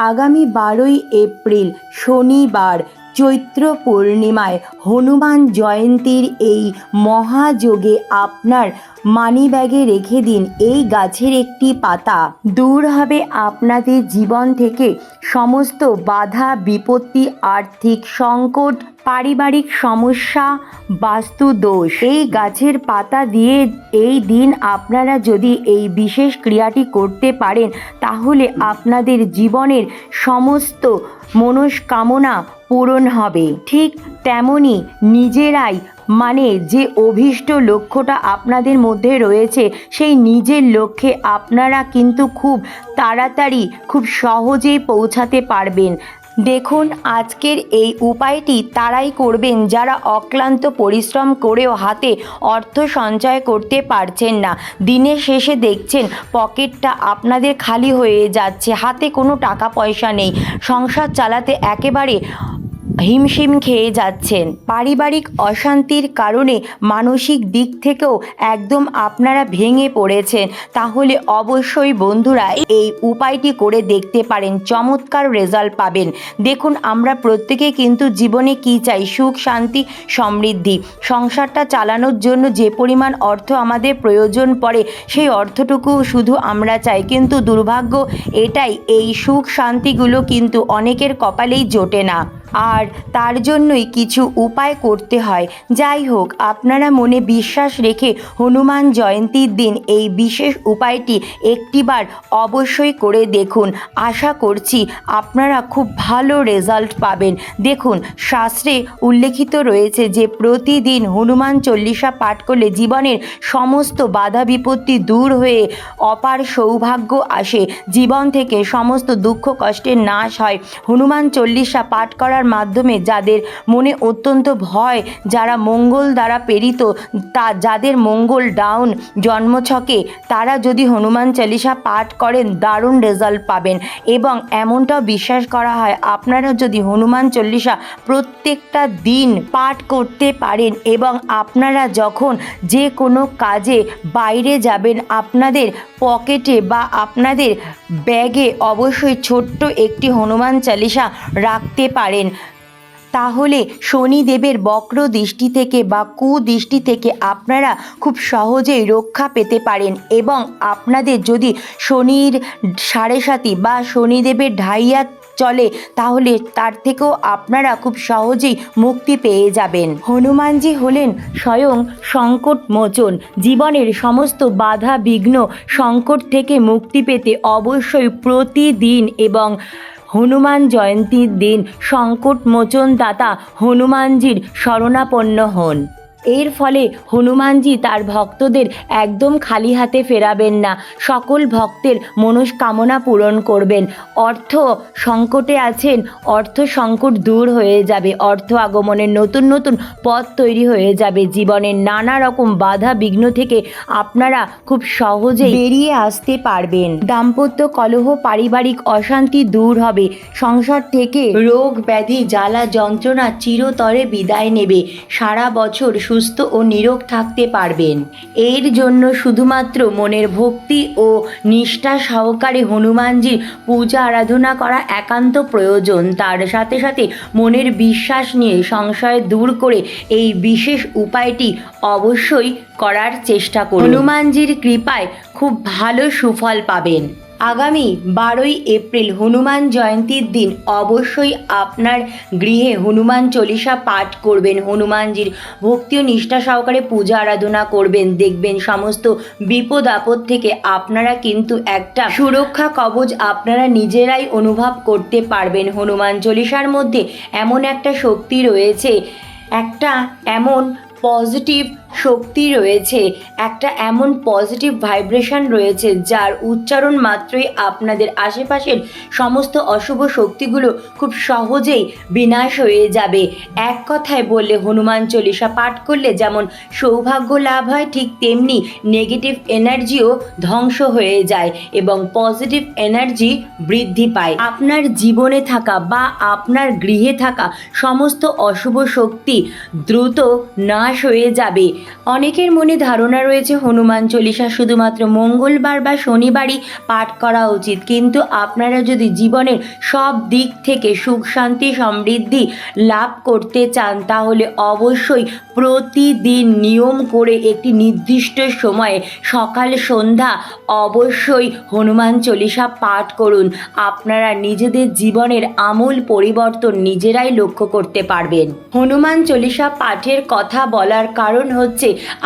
আগামী বারোই এপ্রিল শনিবার চৈত্র পূর্ণিমায় হনুমান জয়ন্তীর এই মহাযোগে আপনার মানিব্যাগে রেখে দিন এই গাছের একটি পাতা। দূর হবে আপনাদের জীবন থেকে সমস্ত বাধা, বিপত্তি, আর্থিক সংকট, পারিবারিক সমস্যা, বাস্তু দোষ। এই গাছের পাতা দিয়ে এই দিন আপনারা যদি এই বিশেষ ক্রিয়াটি করতে পারেন, তাহলে আপনাদের জীবনের সমস্ত মনস্কামনা পূরণ হবে। ঠিক তেমনই নিজেরাই মানে যে অভীষ্ট লক্ষ্যটা আপনাদের মধ্যে রয়েছে, সেই নিজের লক্ষ্যে আপনারা কিন্তু খুব তাড়াতাড়ি, খুব সহজেই পৌঁছাতে পারবেন। দেখুন, আজকের এই উপায়টি তারাই করবেন যারা অক্লান্ত পরিশ্রম করেও হাতে অর্থ সঞ্চয় করতে পারছেন না। দিনের শেষে দেখছেন, পকেটটা আপনাদের খালি হয়ে যাচ্ছে, হাতে কোনো টাকা পয়সা নেই। সংসার চালাতে একেবারে হিমশিম খেয়ে যাচ্ছেন। পারিবারিক অশান্তির কারণে মানসিক দিক থেকেও একদম আপনারা ভেঙে পড়েছেন। তাহলে অবশ্যই বন্ধুরা এই উপায়টি করে দেখতে পারেন, চমৎকার রেজাল্ট পাবেন। দেখুন, আমরা প্রত্যেকে কিন্তু জীবনে কি চাই? সুখ, শান্তি, সমৃদ্ধি। সংসারটা চালানোর জন্য যে পরিমাণ অর্থ আমাদের প্রয়োজন পড়ে, সেই অর্থটুকু শুধু আমরা চাই। কিন্তু দুর্ভাগ্য এটাই, এই সুখ শান্তিগুলো কিন্তু অনেকের কপালেই জোটে না। আর তার জন্যই কিছু উপায় করতে হয়। যাই হোক, আপনারা মনে বিশ্বাস রেখে হনুমান জয়ন্তীর দিন এই বিশেষ উপায়টি একটিবার অবশ্যই করে দেখুন। আশা করছি আপনারা খুব ভালো রেজাল্ট পাবেন। দেখুন, শাস্ত্রে উল্লেখিত রয়েছে যে, প্রতিদিন হনুমান চল্লিশা পাঠ করলে জীবনের সমস্ত বাধা বিপত্তি দূর হয়ে অপার সৌভাগ্য আসে। জীবন থেকে সমস্ত দুঃখ কষ্টের নাশ হয়। হনুমান চল্লিশা পাঠ করার মাধ্যমে যাদের মনে অত্যন্ত ভয়, যারা মঙ্গল দ্বারা প্রেরিত, তা যাদের মঙ্গল ডাউন জন্মছকে, তারা যদি হনুমান চালিসা পাঠ করেন, দারুণ রেজাল্ট পাবেন। এবং এমনটাও বিশ্বাস করা হয়, আপনারা যদি হনুমান চল্লিশা প্রত্যেকটা দিন পাঠ করতে পারেন এবং আপনারা যখন যে কোনো কাজে বাইরে যাবেন, আপনাদের পকেটে বা আপনাদের ব্যাগে অবশ্যই ছোট্ট একটি হনুমান চালিসা রাখতে পারেন। তাহলে শনিদেবের বক্র দৃষ্টি থেকে বা কুদৃষ্টি থেকে আপনারা খুব সহজেই রক্ষা পেতে পারেন এবং আপনাদের যদি শনির সাড়ে সাতি বা শনিদেবের ঢাইয়া চলে, তাহলে তার থেকেও আপনারা খুব সহজেই মুক্তি পেয়ে যাবেন। হনুমানজি হলেন স্বয়ং সংকট মোচন জীবনের সমস্ত বাধা বিঘ্ন সংকট থেকে মুক্তি পেতে অবশ্যই প্রতিদিন এবং হনুমান জয়ন্তীর দিন সংকট মোচন দাতা হনুমানজির শরণাপন্ন হন। এর ফলে হনুমানজি তার ভক্তদের একদম খালি হাতে ফেরাবেন না। সকল ভক্তের মনস্কামনা পূরণ করবেন। অর্থ সংকটে আছেন, অর্থ সংকট দূর হয়ে যাবে। অর্থ আগমনের নতুন নতুন পথ তৈরি হয়ে যাবে। জীবনের নানা রকম বাধা বিঘ্ন থেকে আপনারা খুব সহজে বেরিয়ে আসতে পারবেন। দাম্পত্য কলহ, পারিবারিক অশান্তি দূর হবে। সংসার থেকে রোগ, ব্যাধি, জ্বালা, যন্ত্রণা চিরতরে বিদায় নেবে। সারা বছর সুস্থ ও নিরোগ থাকতে পারবেন। এর জন্য শুধুমাত্র মনের ভক্তি ও নিষ্ঠা সহকারে হনুমানজির পূজা আরাধনা করা একান্ত প্রয়োজন। তার সাথে সাথে মনের বিশ্বাস নিয়ে সংশয় দূর করে এই বিশেষ উপায়টি অবশ্যই করার চেষ্টা করুন। হনুমানজির কৃপায় খুব ভালো সুফল পাবেন। আগামী বারোই এপ্রিল হনুমান জয়ন্তীর দিন অবশ্যই আপনার গৃহে হনুমান চল্লিশা পাঠ করবেন, হনুমানজির ভক্তি ও নিষ্ঠা সহকারে পূজা আরাধনা করবেন, দেখবেন সমস্ত বিপদ আপদ থেকে আপনারা কিন্তু একটা সুরক্ষা কবচ আপনারা নিজেরাই অনুভব করতে পারবেন। হনুমান চল্লিশার মধ্যে এমন একটা শক্তি রয়েছে, একটা এমন পজিটিভ শক্তি রয়েছে। একটা এমন পজিটিভ ভাইব্রেশন রয়েছে যার উচ্চারণ মাত্রই আপনাদের আশেপাশের সমস্ত অশুভ শক্তিগুলো খুব সহজেই বিনাশ হয়ে যাবে। এক কথায় বললে হনুমান চল্লিশা পাঠ করলে যেমন সৌভাগ্য লাভ হয়, ঠিক তেমনি নেগেটিভ এনার্জিও ধ্বংস হয়ে যায় এবং পজিটিভ এনার্জি বৃদ্ধি পায়। আপনার জীবনে থাকা বা আপনার গৃহে থাকা সমস্ত অশুভ শক্তি দ্রুত নাশ হয়ে যাবে। অনেকের মনে ধারণা রয়েছে হনুমান চল্লিশা শুধুমাত্র মঙ্গলবার বা শনিবারই পাঠ করা উচিত। কিন্তু আপনারা যদি জীবনের সব দিক থেকে সুখ, শান্তি, সমৃদ্ধি লাভ করতে চান, তাহলে অবশ্যই প্রতিদিন নিয়ম করে একটি নির্দিষ্ট সময়ে সকাল, সন্ধ্যা অবশ্যই হনুমান চল্লিশা পাঠ করুন। আপনারা নিজেদের জীবনের আমূল পরিবর্তন নিজেরাই লক্ষ্য করতে পারবেন। হনুমান চল্লিশা পাঠের কথা বলার কারণ হচ্ছে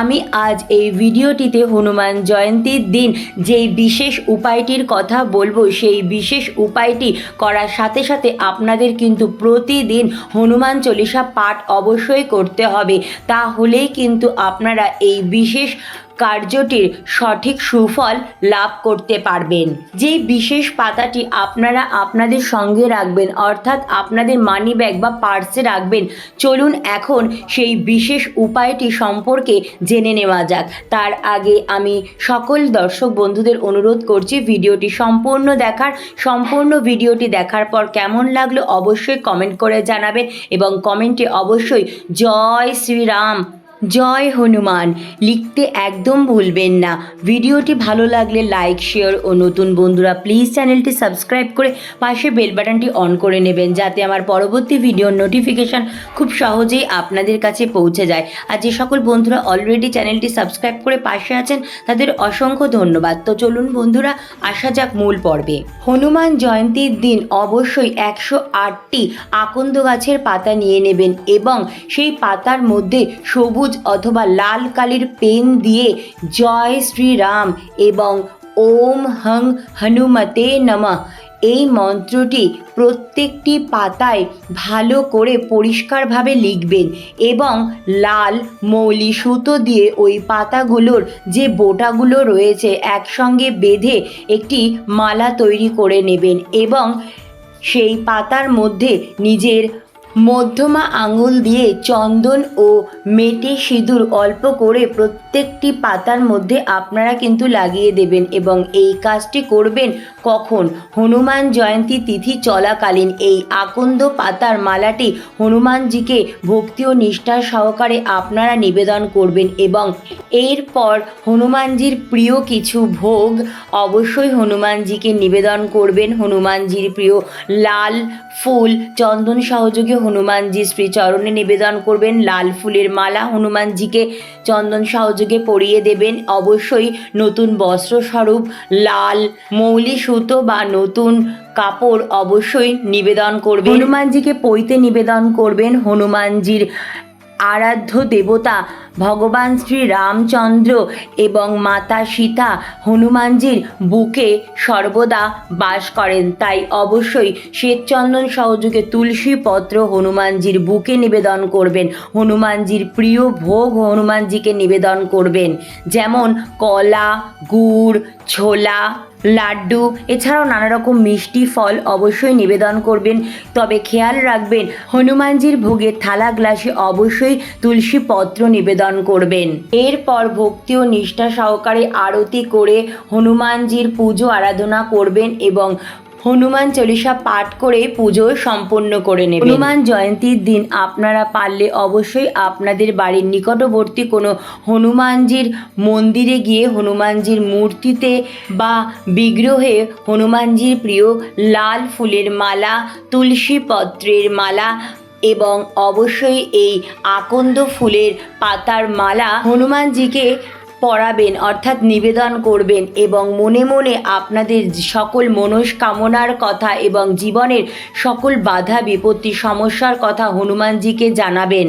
আমি আজ এই ভিডিওটিতে হনুমান জয়ন্তীর দিন যেই বিশেষ উপায়টির কথা বলব, সেই বিশেষ উপায়টি করার সাথে সাথে আপনাদের কিন্তু প্রতিদিন হনুমান চল্লিশা পাঠ অবশ্যই করতে হবে। তাহলেই কিন্তু আপনারা এই বিশেষ কার্যটির সঠিক সুফল লাভ করতে পারবেন। যে বিশেষ পাতাটি আপনারা আপনাদের সঙ্গে রাখবেন, অর্থাৎ আপনাদের মানি ব্যাগ বা পার্সে রাখবেন, চলুন এখন সেই বিশেষ উপায়টি সম্পর্কে জেনে নেওয়া যাক। তার আগে আমি সকল দর্শক বন্ধুদের অনুরোধ করছি ভিডিওটি সম্পূর্ণ দেখার, সম্পূর্ণ ভিডিওটি দেখার পর কেমন লাগল অবশ্যই কমেন্ট করে জানাবেন এবং কমেন্টে অবশ্যই জয় শ্রীরাম। জয় হনুমান, লিখতে একদম ভুলবেন না। ভিডিওটি ভালো লাগলে লাইক, শেয়ার ও নতুন বন্ধুরা প্লিজ চ্যানেলটি সাবস্ক্রাইব করে পাশে বেল বাটনটি অন করে নেবেন যাতে আমার পরবর্তী ভিডিওর নোটিফিকেশান খুব সহজেই আপনাদের কাছে পৌঁছে যায়। আর যে সকল বন্ধুরা অলরেডি চ্যানেলটি সাবস্ক্রাইব করে পাশে আছেন, তাদের অসংখ্য ধন্যবাদ। তো চলুন বন্ধুরা, আসা যাক মূল পর্বে। হনুমান জয়ন্তীর দিন অবশ্যই একশো আটটি আকন্দ গাছের পাতা নিয়ে নেবেন এবং সেই পাতার মধ্যে সবুজ অথবা লাল কালির পেন দিয়ে জয় শ্রীরাম এবং ওম হং হনুমতে নমঃ। এই মন্ত্রটি প্রত্যেকটি পাতায় ভালো করে পরিষ্কারভাবে লিখবেন এবং লাল মৌলি সুতো দিয়ে ওই পাতাগুলোর যে বোটাগুলো রয়েছে একসঙ্গে বেঁধে একটি মালা তৈরি করে নেবেন এবং সেই পাতার মধ্যে নিজের মধ্যমা আঙুল দিয়ে চন্দন ও মেটে সিঁদুর অল্প করে প্রত্যেকটি পাতার মধ্যে আপনারা কিন্তু লাগিয়ে দেবেন এবং এই কাজটি করবেন কখন? হনুমান জয়ন্তী তিথি চলাকালীন এই আকন্দ পাতার মালাটি হনুমানজিকে ভক্তি ও নিষ্ঠার সহকারে আপনারা নিবেদন করবেন এবং এরপর হনুমানজির প্রিয় কিছু ভোগ অবশ্যই হনুমানজিকে নিবেদন করবেন। হনুমানজির প্রিয় লাল ফুল, চন্দন সহযোগে হনুমানজি শ্রীচরণে নিবেদন করবেন। লাল ফুলের মালা হনুমানজিকে চন্দন সহযোগে পরিয়ে দেবেন। অবশ্যই নতুন বস্ত্র স্বরূপ, লাল, মৌলি সুতো বা নতুন কাপড় অবশ্যই নিবেদন করবেন। হনুমানজিকে পৈতে নিবেদন করবেন। হনুমানজির আরাধ্য দেবতা ভগবান শ্রী রামচন্দ্র এবং মাতা সীতা হনুমানজির বুকে সর্বদা বাস করেন। তাই অবশ্যই শ্বেতচন্দন সহযোগে তুলসী পত্র হনুমানজির বুকে নিবেদন করবেন। হনুমানজির প্রিয় ভোগ হনুমানজিকে নিবেদন করবেন। যেমন কলা, গুড়, ছোলা লাড্ডু, এছাড়াও নানা রকম মিষ্টি ফল অবশ্যই নিবেদন করবেন। তবে খেয়াল রাখবেন, হনুমানজির ভোগের থালা গ্লাসে অবশ্যই তুলসী পত্র নিবেদন করবেন। এরপর ভক্তি ও নিষ্ঠা সহকারে আরতি করে হনুমানজির পুজো আরাধনা করবেন এবং হনুমান চল্লিশা পাঠ করে পুজো সম্পন্ন করে নেবেন। হনুমান জয়ন্তীর দিন আপনারা পারলে অবশ্যই আপনাদের বাড়ির নিকটবর্তী কোনো হনুমানজির মন্দিরে গিয়ে হনুমানজির মূর্তিতে বা বিগ্রহে হনুমানজির প্রিয় লাল ফুলের মালা, তুলসী পত্রের মালা এবং অবশ্যই এই আকন্দ ফুলের পাতার মালা হনুমানজিকে পড়াবেন, অর্থাৎ নিবেদন করবেন এবং মনে মনে আপনাদের সকল মনস্কামনার কথা এবং জীবনের সকল বাধা বিপত্তি সমস্যার কথা হনুমানজিকে জানাবেন।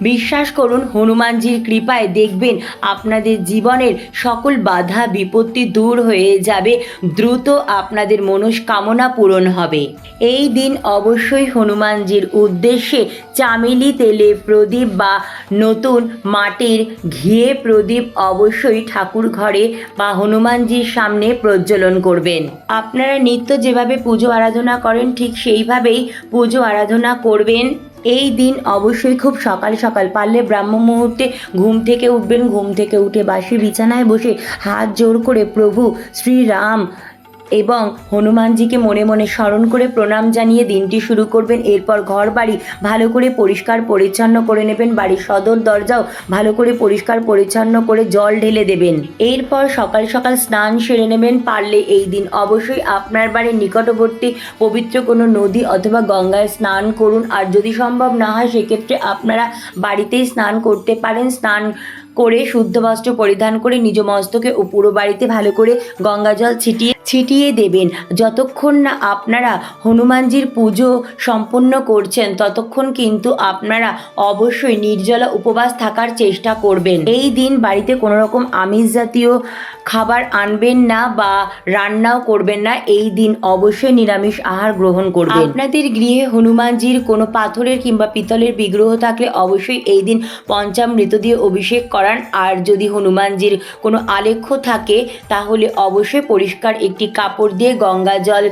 বিশ্বাস করুন, হনুমানজির কৃপায় দেখবেন আপনাদের জীবনের সকল বাধা, বিপত্তি দূর হয়ে যাবে, দ্রুত আপনাদের মনস্কামনা পূরণ হবে। এই দিন অবশ্যই হনুমানজির উদ্দেশ্যে চামেলি তেলে প্রদীপ বা নতুন মাটির ঘিয়ে প্রদীপ অবশ্যই ঠাকুর ঘরে বা হনুমানজির সামনে প্রজ্বলন করবেন। আপনারা নিত্য যেভাবে পুজো আরাধনা করেন, ঠিক সেইভাবেই পুজো আরাধনা করবেন। এই দিন অবশ্যই খুব সকাল সকাল। পারলে ব্রাহ্ম মুহূর্তে ঘুম থেকে উঠবেন, ঘুম থেকে উঠে বাসি বিছানায় বসে হাত জোর করে প্রভু শ্রীরাম এবং হনুমানজিকে মনে মনে স্মরণ করে প্রণাম জানিয়ে দিনটি শুরু করবেন। এরপর ঘর বাড়ি ভালো করে পরিষ্কার পরিচ্ছন্ন করে নেবেন। বাড়ির সদর দরজাও ভালো করে পরিষ্কার পরিচ্ছন্ন করে জল ঢেলে দেবেন। এরপর সকাল সকাল স্নান সেরে নেবেন। পারলে এই দিন অবশ্যই আপনার বাড়ির নিকটবর্তী পবিত্র কোনো নদী অথবা গঙ্গায় স্নান করুন। আর যদি সম্ভব না হয়, সেক্ষেত্রে আপনারা বাড়িতেই স্নান করতে পারেন। স্নান করে শুদ্ধ বস্ত্র পরিধান করে নিজ মস্তকে ও পুরো বাড়িতে ভালো করে গঙ্গা জল ছিটিয়ে ছিটিয়ে দেবেন। যতক্ষণ না আপনারা হনুমানজির পুজো সম্পন্ন করছেন, ততক্ষণ কিন্তু আপনারা অবশ্যই নির্জলা উপবাস থাকার চেষ্টা করবেন। এই দিন বাড়িতে কোনো রকম আমিষ জাতীয় খাবার আনবেন না বা রান্নাও করবেন না। এই দিন অবশ্যই নিরামিষ আহার গ্রহণ করবেন। আপনাদের গৃহে হনুমানজির কোনো পাথরের কিংবা পিতলের বিগ্রহ থাকলে অবশ্যই এই দিন পঞ্চামৃত দিয়ে অভিষেক করান। আর যদি হনুমানজির কোনো আলেখ্য থাকে, তাহলে অবশ্যই পরিষ্কার একটি কাপড় দিয়ে গঙ্গা জল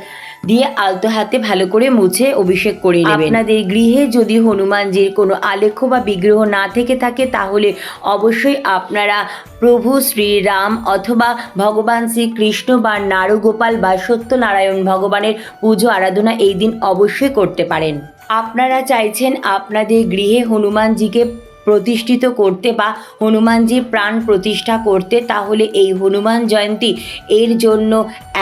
দিয়ে আলতো হাতে ভালো করে মুছে অভিষেক করে নেবেন। আপনাদের গৃহে যদি হনুমানজির কোনো আলেখ্য বা বিগ্রহ না থেকে থাকে, তাহলে অবশ্যই আপনারা প্রভু শ্রীরাম অথবা ভগবান শ্রীকৃষ্ণ বা নারুগোপাল বা সত্যনারায়ণ ভগবানের পুজো আরাধনা এই দিন অবশ্যই করতে পারেন। আপনারা চাইছেন আপনাদের গৃহে হনুমানজিকে প্রতিষ্ঠিত করতে বা হনুমানজির প্রাণ প্রতিষ্ঠা করতে, তাহলে এই হনুমান জয়ন্তী এর জন্য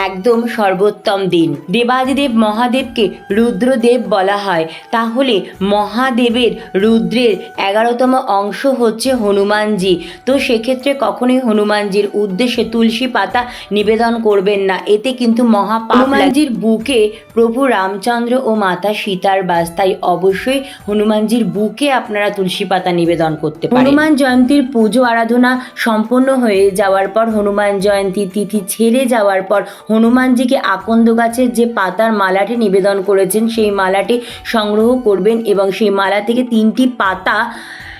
একদম সর্বোত্তম দিন। দেবাদিদেব মহাদেবকে রুদ্রদেব বলা হয়। তাহলে মহাদেবের রুদ্রের এগারোতম অংশ হচ্ছে হনুমানজি। তো সেক্ষেত্রে কখনোই হনুমানজির উদ্দেশ্যে তুলসী পাতা নিবেদন করবেন না। এতে কিন্তু মহা হনুমানজির বুকে প্রভু রামচন্দ্র ও মাতা সীতার বাস। তাই অবশ্যই হনুমানজির বুকে আপনারা তুলসী পাতা নিবেদন করতে পারেন হনুমান জয়ন্তীর পুজো আরাধনা সম্পন্ন হয়ে যাওয়ার পর হনুমান জয়ন্তী তিথি ছেড়ে যাওয়ার পর হনুমানজিকে আকন্দ গাছের যে পাতার মালাটি নিবেদন করেছেন, সেই মালাটি সংগ্রহ করবেন এবং সেই মালা থেকে তিনটি পাতা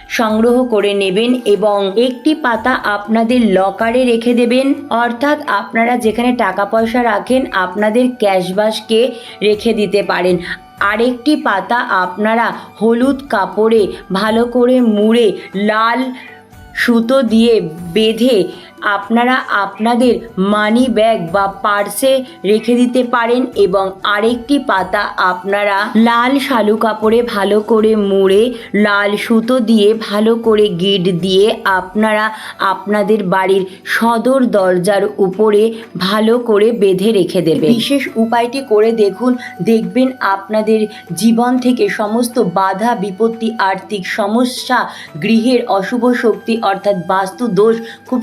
সংগ্রহ করে নেবেন এবং একটি পাতা আপনাদের লকারে রেখে দেবেন। অর্থাৎ আপনারা যেখানে টাকা পয়সা রাখেন, আপনাদের ক্যাশবাসকে রেখে দিতে পারেন। আরেকটি পাতা আপনারা হলুদ কাপড়ে ভালো করে মুড়ে লাল সুতো দিয়ে বেঁধে আপনারা আপনাদের মানি ব্যাগ বা পার্সে রেখে দিতে পারেন এবং আরেকটি পাতা আপনারা লাল শালু কাপড়ে ভালো করে মুড়ে, লাল সুতো দিয়ে ভালো করে গিট দিয়ে আপনারা আপনাদের বাড়ির সদর দরজার উপরে ভালো করে বেঁধে রেখে দেবেন। বিশেষ উপায়টি করে দেখুন, দেখবেন আপনাদের জীবন থেকে সমস্ত বাধা, বিপত্তি, আর্থিক সমস্যা, গৃহের অশুভ শক্তি অর্থাৎ বাস্তু দোষ খুব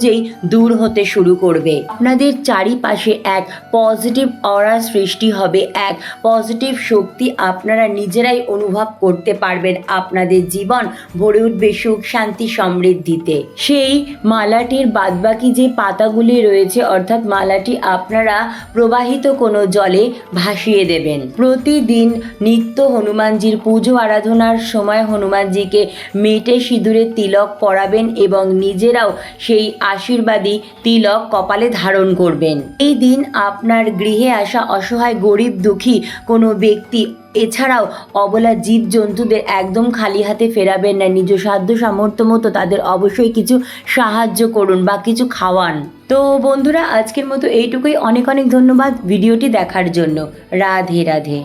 সহজেই দূর হতে শুরু করবে। আপনাদের চারিপাশে এক পজিটিভ অরা সৃষ্টি হবে, এক পজিটিভ শক্তি আপনারা নিজেরাই অনুভব করতে পারবেন আপনাদের জীবন ভরে উঠবে সুখ, শান্তি, সমৃদ্ধিতে। সেই মালাটির বাদবাকি যে পাতাগুলি রয়েছে, অর্থাৎ মালাটি আপনারা প্রবাহিত কোনো জলে ভাসিয়ে দেবেন। প্রতিদিন নিত্য হনুমানজির পুজো আরাধনার সময় হনুমানজিকে মেটে সিঁদুরে তিলক পরাবেন এবং নিজেরাও সেই আশীর্বাদী তিলক কপালে ধারণ করবেন। এই দিন আপনার গৃহে আসা অসহায়, গরিব, দুঃখী কোনো ব্যক্তি এছাড়াও অবলা জীবজন্তুদের একদম খালি হাতে ফেরাবেন না। নিজ সাধ্য সামর্থ্য মতো তাদের অবশ্যই কিছু সাহায্য করুন বা কিছু খাওয়ান। তো বন্ধুরা, আজকের মতো এইটুকুই। অনেক অনেক ধন্যবাদ ভিডিওটি দেখার জন্য। রাধে রাধে।